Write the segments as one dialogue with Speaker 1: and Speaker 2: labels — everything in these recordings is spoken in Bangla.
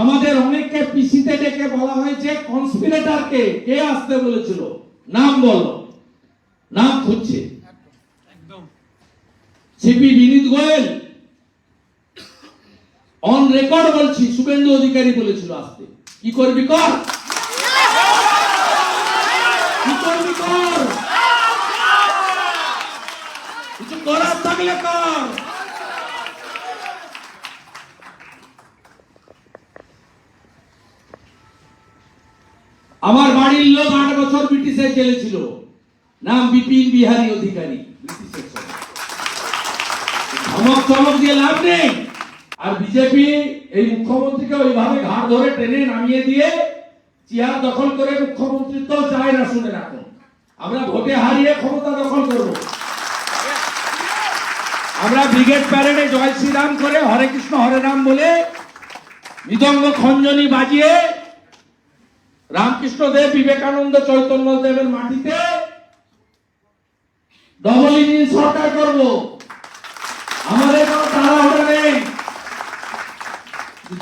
Speaker 1: আমাদের অনেককে পিসিতে ডেকে বলা হয়েছে কনস্পিরেটর কে কে আসতে বলেছিল? নাম বলো। নাম খুঁজছে। CP Vineet Goel. On record বলছি শুভেন্দু অধিকারী বলেছিল আসতে। কি করবি কর? কি করবি কর? কিছু করার থাকলে কর। আমার বাড়ির লোক আট বছর ব্রিটিশের জেলে ছিল। নাম বিপিন বিহারী অধিকারী। ধমক চমক দিয়ে লাভ নেই। আর বিজেপি এই মুখ্যমন্ত্রীকে ওইভাবে ঘাড় ধরে টেনে নামিয়ে দিয়ে চেয়ার দখল করে মুখ্যমন্ত্রিত্ব চায় না শুনে রাখুন। আমরা ভোটে হারিয়ে ক্ষমতা দখল করব। আমরা ব্রিগেড প্যারেডে জয় শ্রীরাম করে হরে কৃষ্ণ হরে রাম বলে মৃদঙ্গ খঞ্জনি বাজিয়ে রামকৃষ্ণ দেব বিবেকানন্দ চৈতন্য দেবের মাটিতে সরকার করব। আমাদের কোনো তাড়াহুড়ো নেই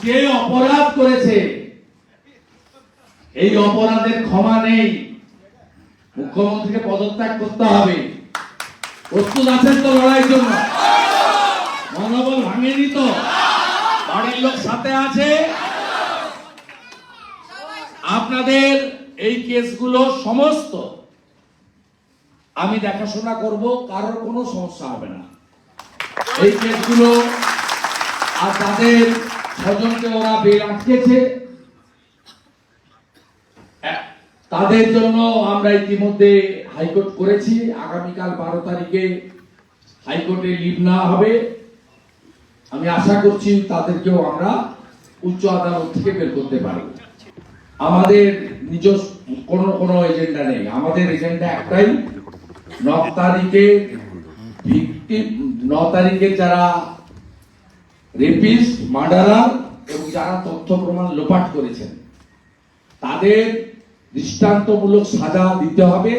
Speaker 1: যে অপরাধ করেছে, এই অপরাধের ক্ষমা নেই। মুখ্যমন্ত্রীকে পদত্যাগ করতে হবে। প্রস্তুত আছেন তো লড়াইয়ের জন্য? মনোবল ভাঙেনি তো? বাড়ির লোক সাথে আছে? আপনাদের এই কেসগুলো সমস্ত আমি দেখাশোনা করব, কারোর কোনো সমস্যা হবে না। এই কেসগুলো আর তাদের স্বজনকে ওরা বেল আটকেছে। তাদের জন্য আমরা ইতিমধ্যে হাইকোর্ট করেছি। আগামীকাল বারো তারিখে হাইকোর্টে লিভ না হবে। আমি আশা করছি তাদেরকেও আমরা উচ্চ আদালত থেকে বের করতে পারব। আমাদের নিজস্ব কোনো কোনো এজেন্ডা নেই। আমাদের এজেন্ডা একটাই, ন তারিখে ন তারিখে যারা রেপিস্ট মার্ডারার এবং যারা তথ্য প্রমাণ লোপাট করেছেন, তাদের দৃষ্টান্তমূলক সাজা দিতে হবে।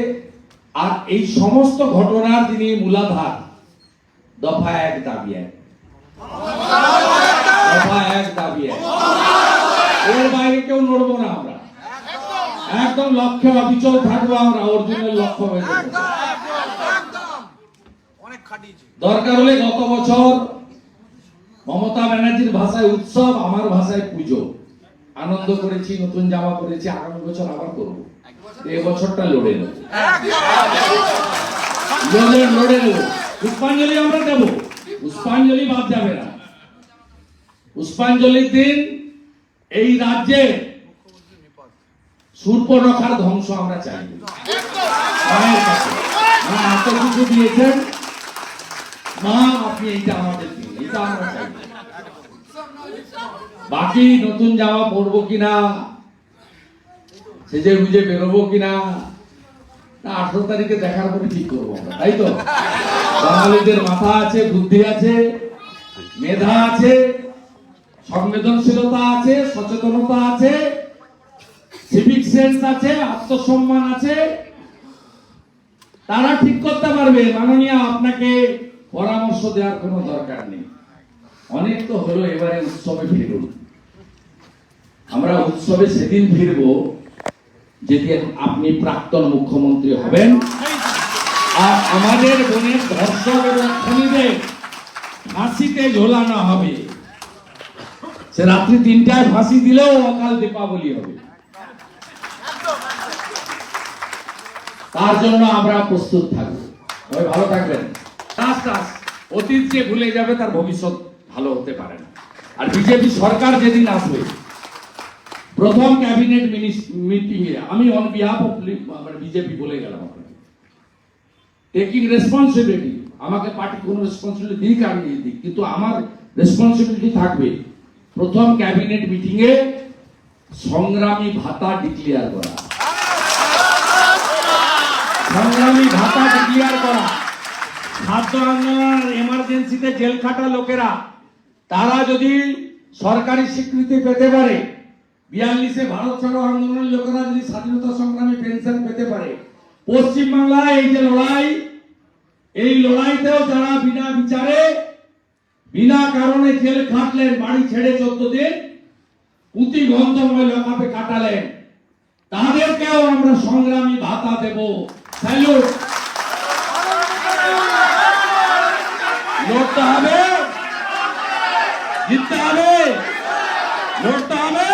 Speaker 1: আর এই সমস্ত ঘটনার যিনি মূলাধার। দফা এক দাবি এক। দফা এক দাবি এক। এর বাইরে কেউ নড়বো না আমরা। একদম লক্ষ্যে অবিচল থাকব আমরা, অর্জুনের লক্ষ্য হয়ে দরকার হলে গত বছর মমতা ব্যানার্জির ভাষায় উৎসব, আমার ভাষায় পুজো। আনন্দ করেছি, নতুন জামা পরেছি, আগামী বছর আবার করব। এ বছরটা লড়ে নেব। লড়ে নেব। পুষ্পাঞ্জলি আমরা দেব। পুষ্পাঞ্জলি বাদ যাবে না। পুষ্পাঞ্জলির দিন এই রাজ্যে সূর্পনখার ধ্বংস আমরা চাই। দিয়েছেন। মা, আপনি এইটা এটা আমরা চাই। বাকি নতুন জামা পরবো কিনা? সেজে বুঝে বেরোবো কিনা? আঠারো তারিখে দেখার পরে ঠিক করব আমরা, তাই তো? বাঙালিদের মাথা আছে, বুদ্ধি আছে, মেধা আছে। সংবেদনশীলতা আছে, সচেতনতা আছে সিভিক সেন্স আছে, আত্মসম্মান আছে। তারা ঠিক করতে পারবে। মাননীয়, আপনাকে পরামর্শ দেওয়ার কোনো দরকার নেই। অনেক তো হলো, এবারে উৎসবে ফিরুন। আমরা উৎসবে সেদিন ফিরব, যেদিন আপনি প্রাক্তন মুখ্যমন্ত্রী হবেন। আর আমাদের বোনের ধর্ষক এবং খুনিদের ফাঁসিতে ঝোলানো হবে। সে রাত্রি তিনটায় ফাঁসি দিলেও অকাল দীপাবলি হবে। তার জন্য আমরা প্রস্তুত থাকব। ভালো থাকবেন। অতীত যে ভুলে যাবে, তার ভবিষ্যৎ ভালো হতে পারে না। আর বিজেপি সরকার যেদিন আসবে, প্রথম ক্যাবিনেট মিটিং এ, আমি অন বিহাফ অফ বিজেপি বলে গেলাম আপনাকে। টেকিং রেসপন্সিবিলিটি আমাকে পার্টি কোনো রেসপন্সিবিলিটি দিক আমি দিয়ে দিক, কিন্তু আমার রেসপন্সিবিলিটি থাকবে প্রথম ক্যাবিনেট মিটিং এ সংগ্রামী ভাতা ডিক্লেয়ার করা। সংগ্রামী ভাতা ডিক্লেয়ার করা। খাদ্য আন্দোলনের এমার্জেন্সিতে জেল খাটা লোকেরা, তারা যদি সরকারি স্বীকৃতি পেতে পারে, বিয়াল্লিশে ভারত ছাড়ো আন্দোলনের লোকেরা যদি স্বাধীনতা সংগ্রামী পেনশন পেতে পারে, পশ্চিমবাংলায় এই যে লড়াই, এই লড়াইতেও যারা বিনা বিচারে বিনা কারণে জেল খাটলেন, বাড়ি ছেড়ে চোদ্দ দিন, পুঁতি গন্ধময় লকাপে কাটালেন। তাদেরকেও আমরা সংগ্রামী ভাতা দেব। স্যালুট! লড়তে হবে। জিততে হবে। লড়তে হবে।